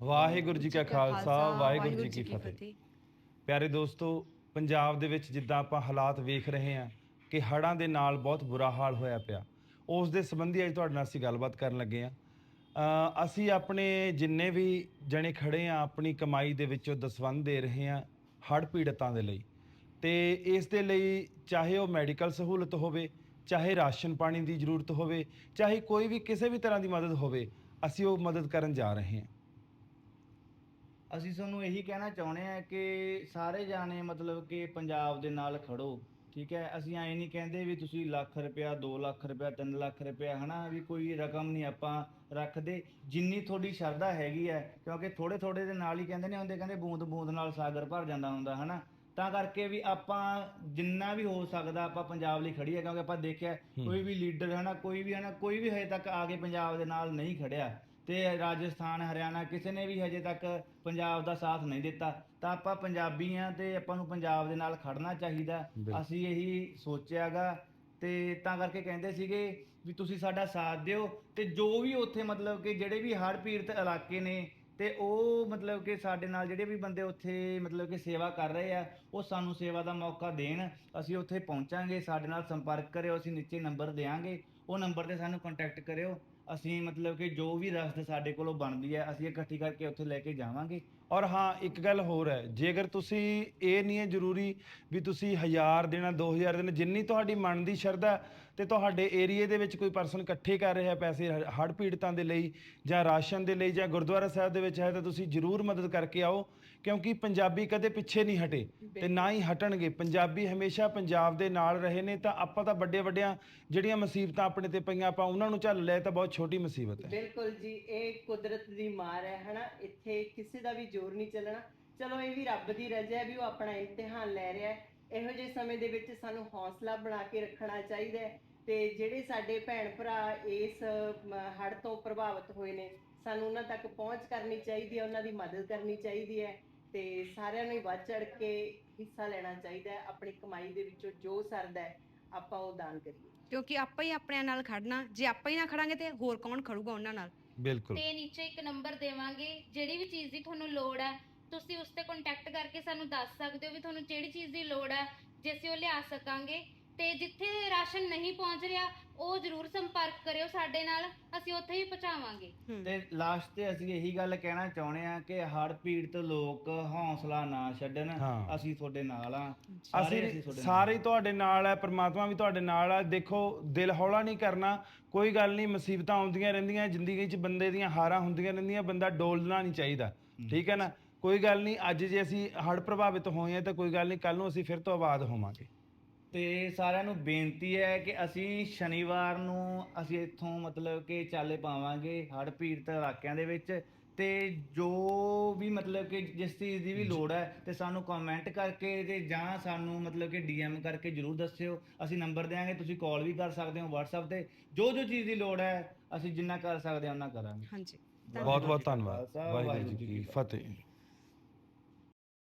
ਵਾਹਿਗੁਰੂ ਜੀ ਕਾ ਖਾਲਸਾ ਵਾਹਿਗੁਰੂ ਜੀ ਕੀ ਫਤਿਹ। ਪਿਆਰੇ ਦੋਸਤੋ ਪੰਜਾਬ ਦੇ ਵਿੱਚ ਜਿੱਦਾਂ ਆਪਾਂ ਹਾਲਾਤ ਵੇਖ ਰਹੇ ਹਾਂ ਕਿ ਹੜ੍ਹਾਂ ਦੇ ਨਾਲ ਬਹੁਤ ਬੁਰਾ ਹਾਲ ਹੋਇਆ ਪਿਆ। ਉਸ ਦੇ ਸੰਬੰਧੀ ਅੱਜ ਤੁਹਾਡੇ ਨਾਲ ਅਸੀਂ ਗੱਲਬਾਤ ਕਰਨ ਲੱਗੇ ਹਾਂ। ਅਸੀਂ ਆਪਣੇ ਜਿੰਨੇ ਵੀ ਜਣੇ ਖੜੇ ਆ ਆਪਣੀ ਕਮਾਈ ਦੇ ਵਿੱਚੋਂ ਦਸਵੰਧ ਦੇ ਰਹੇ ਹਾਂ ਹੜ੍ਹ ਪੀੜਤਾਂ ਦੇ ਲਈ। ਤੇ ਇਸ ਦੇ ਲਈ ਚਾਹੇ ਉਹ ਮੈਡੀਕਲ ਸਹੂਲਤ ਹੋਵੇ ਚਾਹੇ ਰਾਸ਼ਨ ਪਾਣੀ ਦੀ ਜ਼ਰੂਰਤ ਹੋਵੇ ਚਾਹੇ ਕੋਈ ਵੀ ਕਿਸੇ ਵੀ ਤਰ੍ਹਾਂ ਦੀ ਮਦਦ ਹੋਵੇ ਅਸੀਂ ਉਹ ਮਦਦ ਕਰਨ ਜਾ ਰਹੇ ਹਾਂ। ਅਸੀਂ ਤੁਹਾਨੂੰ ਇਹੀ ਕਹਿਣਾ ਚਾਹੁੰਦੇ ਆ ਕਿ ਸਾਰੇ ਜਾਣੇ ਮਤਲਬ ਕਿ ਪੰਜਾਬ ਦੇ ਨਾਲ ਖੜੋ ਠੀਕ ਹੈ? ਅਸੀਂ ਐਂ ਨਹੀਂ ਕਹਿੰਦੇ ਵੀ ਤੁਸੀਂ ਲੱਖ ਰੁਪਇਆ 2 ਲੱਖ ਰੁਪਇਆ 3 ਲੱਖ ਰੁਪਇਆ ਹਨਾ? ਵੀ ਕੋਈ ਰਕਮ ਨਹੀਂ ਆਪਾਂ ਰੱਖਦੇ। ਜਿੰਨੀ ਤੁਹਾਡੀ ਸ਼ਰਧਾ ਹੈਗੀ ਹੈ ਕਿਉਂਕਿ ਥੋੜੇ ਥੋੜੇ ਦੇ ਨਾਲ ਹੀ ਕਹਿੰਦੇ ਨੇ ਹੁੰਦੇ ਕਹਿੰਦੇ ਬੂੰਦ ਬੂੰਦ ਨਾਲ ਸਾਗਰ ਭਰ ਜਾਂਦਾ ਹੁੰਦਾ ਹਨਾ? ਤਾਂ ਕਰਕੇ ਵੀ ਆਪਾਂ ਜਿੰਨਾ ਵੀ ਹੋ ਸਕਦਾ ਆਪਾਂ ਪੰਜਾਬ ਲਈ ਖੜੀਏ ਕਿਉਂਕਿ ਆਪਾਂ ਦੇਖਿਆ ਕੋਈ ਵੀ ਲੀਡਰ ਹਨਾ? ਕੋਈ ਵੀ ਹਨਾ? ਕੋਈ ਵੀ ਹਜੇ ਤੱਕ ਆ ਕੇ ਪੰਜਾਬ ਦੇ ਨਾਲ ਨਹੀਂ ਖੜਿਆ। ਤੇ ਰਾਜਸਥਾਨ ਹਰਿਆਣਾ ਕਿਸੇ ਨੇ ਵੀ ਹਜੇ ਤੱਕ ਪੰਜਾਬ ਦਾ ਸਾਥ ਨਹੀਂ ਦਿੱਤਾ। ਤਾਂ ਆਪਾਂ ਪੰਜਾਬੀ ਆ ਤੇ ਆਪਾਂ ਨੂੰ ਪੰਜਾਬ ਦੇ ਨਾਲ ਖੜਨਾ ਚਾਹੀਦਾ। ਅਸੀਂ ਇਹੀ ਸੋਚਿਆਗਾ ਤੇ ਤਾਂ ਕਰਕੇ ਕਹਿੰਦੇ ਸੀਗੇ ਵੀ ਤੁਸੀਂ ਸਾਡਾ ਸਾਥ ਦਿਓ ਤੇ ਜੋ ਵੀ ਉੱਥੇ ਮਤਲਬ ਕਿ ਜਿਹੜੇ ਵੀ ਹੜ੍ਹ ਪੀੜਤ ਇਲਾਕੇ ਨੇ ਤੇ ਉਹ ਮਤਲਬ ਕਿ ਸਾਡੇ ਨਾਲ ਜਿਹੜੇ ਵੀ ਬੰਦੇ ਉੱਥੇ ਮਤਲਬ ਕਿ ਸੇਵਾ ਕਰ ਰਹੇ ਆ ਉਹ ਸਾਨੂੰ ਸੇਵਾ ਦਾ ਮੌਕਾ ਦੇਣ। ਅਸੀਂ ਉੱਥੇ ਪਹੁੰਚਾਂਗੇ ਸਾਡੇ ਨਾਲ ਸੰਪਰਕ ਕਰਿਓ ਅਸੀਂ ਨੀਚੇ ਨੰਬਰ ਦੇਵਾਂਗੇ ਉਹ ਨੰਬਰ ਤੇ ਸਾਨੂੰ ਕੰਟੈਕਟ ਕਰਿਓ। ਅਸੀਂ ਮਤਲਬ ਕਿ ਜੋ ਵੀ ਰਸਦ ਸਾਡੇ ਕੋਲੋਂ ਬਣਦੀ ਹੈ, ਅਸੀਂ ਇਕੱਠੀ ਕਰਕੇ ਉੱਥੇ ਲੈ ਕੇ ਜਾਵਾਂਗੇ। ਔਰ ਹਾਂ, ਇੱਕ ਗੱਲ ਹੋਰ ਹੈ, ਜੇਕਰ ਤੁਸੀਂ ਇਹ ਨਹੀਂ ਹੈ ਜ਼ਰੂਰੀ ਵੀ ਤੁਸੀਂ 1000 ਦੇਣਾ 2000 ਦੇਣਾ, ਜਿੰਨੀ ਤੁਹਾਡੀ ਮਨ ਦੀ ਸ਼ਰਧਾ ਤੇ ਤੁਹਾਡੇ ਏਰੀਏ ਦੇ ਵਿੱਚ ਕੋਈ ਪਰਸਨ ਇਕੱਠੇ ਕਰ ਰਿਹਾ ਪੈਸੇ ਹੜ੍ਹ ਪੀੜਤਾਂ ਦੇ ਲਈ ਜਾਂ ਰਾਸ਼ਨ ਦੇ ਲਈ ਜਾਂ ਗੁਰਦੁਆਰਾ ਸਾਹਿਬ ਦੇ ਵਿੱਚ ਹੈ, ਤਾਂ ਤੁਸੀਂ ਜ਼ਰੂਰ ਮਦਦ ਕਰਕੇ ਆਓ, ਕਿਉਂਕਿ ਪੰਜਾਬੀ ਕਦੇ ਪਿੱਛੇ ਨਹੀਂ ਹਟੇ ਤੇ ਨਾ ਹੀ ਹਟਣਗੇ। ਪੰਜਾਬੀ ਹਮੇਸ਼ਾ ਪੰਜਾਬ ਦੇ ਨਾਲ ਰਹੇ ਨੇ, ਤਾਂ ਆਪਾਂ ਤਾਂ ਵੱਡੇ ਵੱਡਿਆਂ ਜਿਹੜੀਆਂ ਮੁਸੀਬਤਾਂ ਆਪਣੇ ਤੇ ਪਈਆਂ, ਆਪਾਂ ਉਹਨਾਂ ਨੂੰ ਝੱਲ ਲਏ, ਤਾਂ ਬਹੁਤ ਛੋਟੀ ਮੁਸੀਬਤ ਹੈ। ਬਿਲਕੁਲ ਜੀ, ਇਹ ਕੁਦਰਤ ਦੀ ਮਾਰ ਹੈ, ਹਨਾ? ਇੱਥੇ ਕਿਸੇ ਦਾ ਵੀ ਜ਼ੋਰ ਨਹੀਂ ਚੱਲਣਾ। ਚਲੋ ਇਹ ਵੀ ਰੱਬ ਦੀ ਰਜ਼ਾ ਹੈ ਵੀ ਉਹ ਆਪਣਾ ਇਮਤਿਹਾਨ ਲੈ ਰਿਹਾ ਹੈ। ਇਹੋ ਜਿਹੇ ਸਮੇਂ ਦੇ ਵਿੱਚ ਸਾਨੂੰ ਹੌਸਲਾ ਬਣਾ ਕੇ ਰੱਖਣਾ ਚਾਹੀਦਾ ਹੈ ਤੇ ਜਿਹੜੇ ਸਾਡੇ ਭੈਣ ਭਰਾ ਇਸ ਹੜ ਤੋਂ ਪ੍ਰਭਾਵਿਤ ਹੋਏ ਨੇ, ਸਾਨੂੰ ਉਹਨਾਂ ਤੱਕ ਪਹੁੰਚ ਕਰਨੀ ਚਾਹੀਦੀ ਹੈ, ਉਹਨਾਂ ਦੀ ਮਦਦ ਕਰਨੀ ਚਾਹੀਦੀ ਹੈ ਤੇ ਸਾਰਿਆਂ ਨੂੰ ਵੱਧ ਚੜ ਕੇ ਹਿੱਸਾ ਲੈਣਾ ਚਾਹੀਦਾ ਹੈ, ਆਪਣੀ ਕਮਾਈ ਦੇ ਵਿੱਚੋਂ ਜੋ ਸਰਦਾ ਹੈ, ਆਪਾਂ ਉਹ ਦਾਨ ਕਰੀਏ। ਕਿਉਂਕਿ ਆਪਾਂ ਹੀ ਆਪਣਿਆਂ ਨਾਲ ਖੜਨਾ ਜੇ ਆਪਾਂ ਹੀ ਨਾ ਖੜਾਂਗੇ ਤੇ ਹੋਰ ਕੌਣ ਖੜੂਗਾ ਉਹਨਾਂ ਨਾਲ? ਬਿਲਕੁਲ। ਤੇ ਨੀਚੇ ਇੱਕ ਨੰਬਰ ਦੇਵਾਂਗੇ, ਜਿਹੜੀ ਵੀ ਚੀਜ਼ ਦੀ ਤੁਹਾਨੂੰ ਲੋੜ ਹੈ, ਤੁਸੀਂ ਉਸ ਤੇ ਕੰਟੈਕਟ ਕਰਕੇ ਸਾਨੂੰ ਦੱਸ ਸਕਦੇ ਹੋ ਵੀ ਤੁਹਾਨੂੰ ਜਿਹੜੀ ਚੀਜ਼ ਦੀ ਲੋੜ ਹੈ, ਜੇ ਅਸੀਂ ਉਹ ਲਿਆ ਸਕਾਂਗੇ। ਤੇ ਜਿੱਥੇ ਰਾਸ਼ਨ ਨਹੀਂ ਪਹੁੰਚ ਰਿਹਾ ਉਹ ਜ਼ਰੂਰ ਸੰਪਰਕ ਕਰਿਓ ਸਾਡੇ ਨਾਲ ਅਸੀਂ ਉੱਥੇ ਹੀ ਪਹੁੰਚਾਵਾਂਗੇ। ਤੇ ਲਾਸਟ ਤੇ ਅਸੀਂ ਇਹੀ ਗੱਲ ਕਹਿਣਾ ਚਾਹੁੰਦੇ ਆ ਕਿ ਹੜ੍ਹ ਪੀੜਤ ਲੋਕ ਹੌਸਲਾ ਨਾ ਛੱਡਣ ਹਾਂ। ਅਸੀਂ ਤੁਹਾਡੇ ਨਾਲ ਆ ਸਾਰੇ ਅਸੀਂ ਤੁਹਾਡੇ ਨਾਲ ਸਾਰੇ ਤੁਹਾਡੇ ਨਾਲ ਹੈ ਪ੍ਰਮਾਤਮਾ ਵੀ ਤੁਹਾਡੇ ਨਾਲ ਹੈ। ਦੇਖੋ ਦਿਲ ਹੌਲਾ ਨਹੀਂ ਕਰਨਾ ਕੋਈ ਗੱਲ ਨਹੀਂ ਮੁਸੀਬਤਾਂ ਆਉਂਦੀਆਂ ਰਹਿੰਦੀਆਂ ਜ਼ਿੰਦਗੀ 'ਚ ਬੰਦੇ ਦੀਆਂ ਹਾਰਾਂ ਹੁੰਦੀਆਂ ਰਹਿੰਦੀਆਂ ਬੰਦਾ ਡੋਲਣਾ ਨਹੀਂ ਚਾਹੀਦਾ। ਠੀਕ ਹੈ ਨਾ? ਕੋਈ ਗੱਲ ਨਹੀਂ ਅੱਜ ਜੇ ਅਸੀਂ ਹੜ੍ਹ ਪ੍ਰਭਾਵਿਤ ਹੋਏ ਹਾਂ ਤਾਂ ਕੋਈ ਗੱਲ ਨਹੀਂ ਕੱਲ ਨੂੰ ਅਸੀਂ ਫਿਰ ਤੋਂ ਆਬਾਦ ਹੋਵਾਂਗੇ। ਤੇ ਸਾਰਿਆਂ ਨੂੰ ਬੇਨਤੀ ਹੈ ਕਿ ਅਸੀਂ ਸ਼ਨੀਵਾਰ ਨੂੰ ਅਸੀਂ ਇੱਥੋਂ ਮਤਲਬ ਕਿ ਚਾਲੇ ਪਾਵਾਂਗੇ ਹੜ੍ਹ ਪੀੜਤ ਇਲਾਕਿਆਂ ਦੇ ਵਿੱਚ ਤੇ ਜੋ ਵੀ ਮਤਲਬ ਕਿ ਜਿਸ ਚੀਜ਼ ਦੀ ਵੀ ਲੋੜ ਹੈ ਤੇ ਸਾਨੂੰ ਕਮੈਂਟ ਕਰਕੇ ਤੇ ਜਾਂ ਸਾਨੂੰ ਮਤਲਬ ਕਿ ਡੀਐਮ ਕਰਕੇ ਜਰੂਰ ਦੱਸਿਓ। ਅਸੀਂ ਨੰਬਰ ਦੇਵਾਂਗੇ ਤੁਸੀਂ ਕਾਲ ਵੀ ਕਰ ਸਕਦੇ ਹੋ WhatsApp ਤੇ। ਜੋ ਜੋ ਚੀਜ਼ ਦੀ ਲੋੜ ਹੈ ਅਸੀਂ ਜਿੰਨਾ ਕਰ ਸਕਦੇ ਹਾਂ ਉਹਨਾਂ ਕਰਾਂਗੇ। ਹਾਂਜੀ। ਬਹੁਤ ਬਹੁਤ ਧੰਨਵਾਦ ਵਾਹਿਗੁਰੂ ਜੀ ਕੀ ਫਤਿਹ।